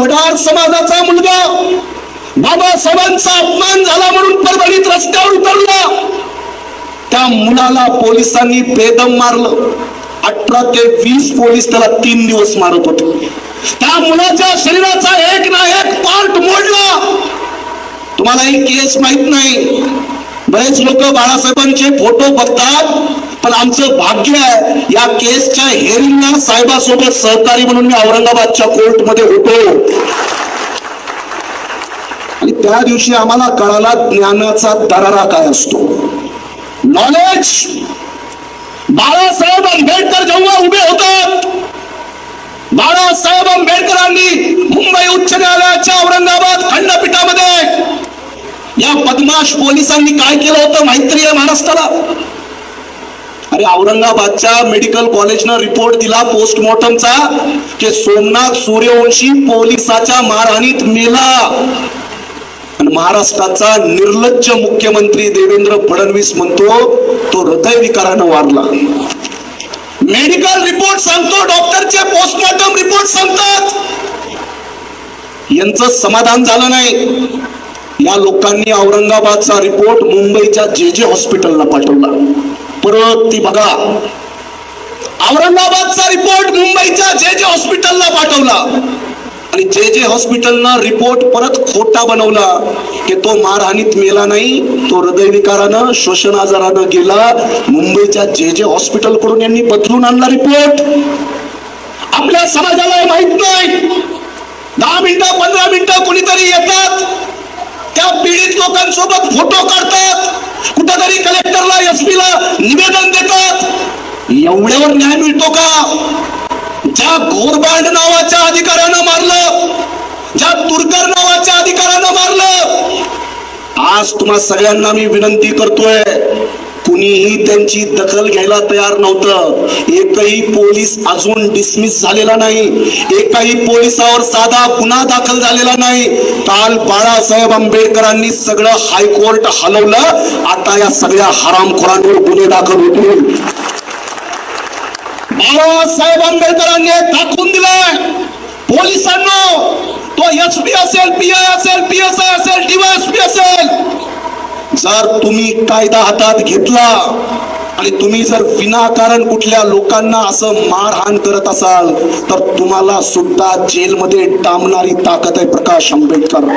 वडार समाजाचा मुलगा. बाबासाहेबांचा अपमान झाला म्हणून परभणीत रस्त्यावर उतरला. त्या मुलाला पोलिसांनी बेदम मारलं. अठरा ते वीस पोलीस त्याला तीन दिवस मारत होते. त्या मुलाच्या शरीराचा एक ना एक पार्ट मोडला. तुम्हाला ही केस माहीत नाही. बरेच लोक बाळासाहेबांचे फोटो बघतात पण आमचं भाग्य आहे या केसच्या हेरिंगला साहेबासोबत सहकारी म्हणून मी औरंगाबादच्या कोर्टमध्ये होतो. आणि त्या दिवशी आम्हाला कळाला ज्ञानाचा दरारा काय असतो. नॉलेज बाळासाहेब आंबेडकर जेव्हा उभे होतात बाळासाहेब आंबेडकरांनी या बदमाश पोलिसांनी काय केलं होतं माहिती आहे महाराष्ट्राला अरे औरंगाबादच्या मेडिकल कॉलेजनं रिपोर्ट दिला पोस्टमॉर्टमचा की सोमनाथ सूर्यवंशी पोलिसाच्या मारहाणीत मेला. आणि महाराष्ट्राचा निर्लज्ज मुख्यमंत्री देवेंद्र फडणवीस म्हणतो तो हृदयविकारानं वारला. मेडिकल रिपोर्ट सांगतो डॉक्टरचे पोस्टमॉर्टम रिपोर्ट सांगतात. यांचं समाधान झालं नाही. या लोकांनी औरंगाबादचा रिपोर्ट मुंबईच्या जे जे हॉस्पिटलला पाठवला. परत ती बघा. औरंगाबादचा रिपोर्ट मुंबईच्या जे जे हॉस्पिटलला पाठवला. आणि जे जे हॉस्पिटलनं रिपोर्ट परत खोटा बनवला की तो मारहाणीत मेला नाही तो हृदयविकारानं श्वसन आजारानं गेला. मुंबईच्या जे जे हॉस्पिटलकडून यांनी बदलून आणला रिपोर्ट. आपल्या समाजाला माहीत नाही. दहा मिनिटं पंधरा मिनिटं कोणीतरी येतात लोकांसोबत फोटो काढतात. कुठेतरी कलेक्टरला एस ला निवेदन देतात. एवढ्यावर न्याय मिळतो का? ज्या घोरबांड नावाच्या अधिकाऱ्यानं मारलं ज्या तुरकर नावाच्या अधिकाऱ्यानं मारलं आज तुम्हा सगळ्यांना मी विनंती करतोय कुणीही त्यांची दखल घ्यायला तयार नव्हतं. एकही पोलीस अजून डिसमिस झालेला नाही. एकही पोलिसावर साधा गुन्हा दाखल झालेला नाही. काल बाळासाहेब आंबेडकरांनी सगळं हायकोर्ट हलवलं. आता या सगळ्या हरामखोरांवर गुन्हे दाखल होतील. बाळासाहेब आंबेडकरांनी दाखवून दिलंय. पोलिसांना तो एस पी असेल पी आय असेल पी एस आय असेल डीवायएसपी असेल. जर तुम्ही कायदा हातात घेतला आणि तुम्ही जर विनाकारण कुठल्या लोकांना असं मारहाण करत असाल तर तुम्हाला सुद्धा जेलमध्ये डांबणारी ताकद आहे प्रकाश आंबेडकर.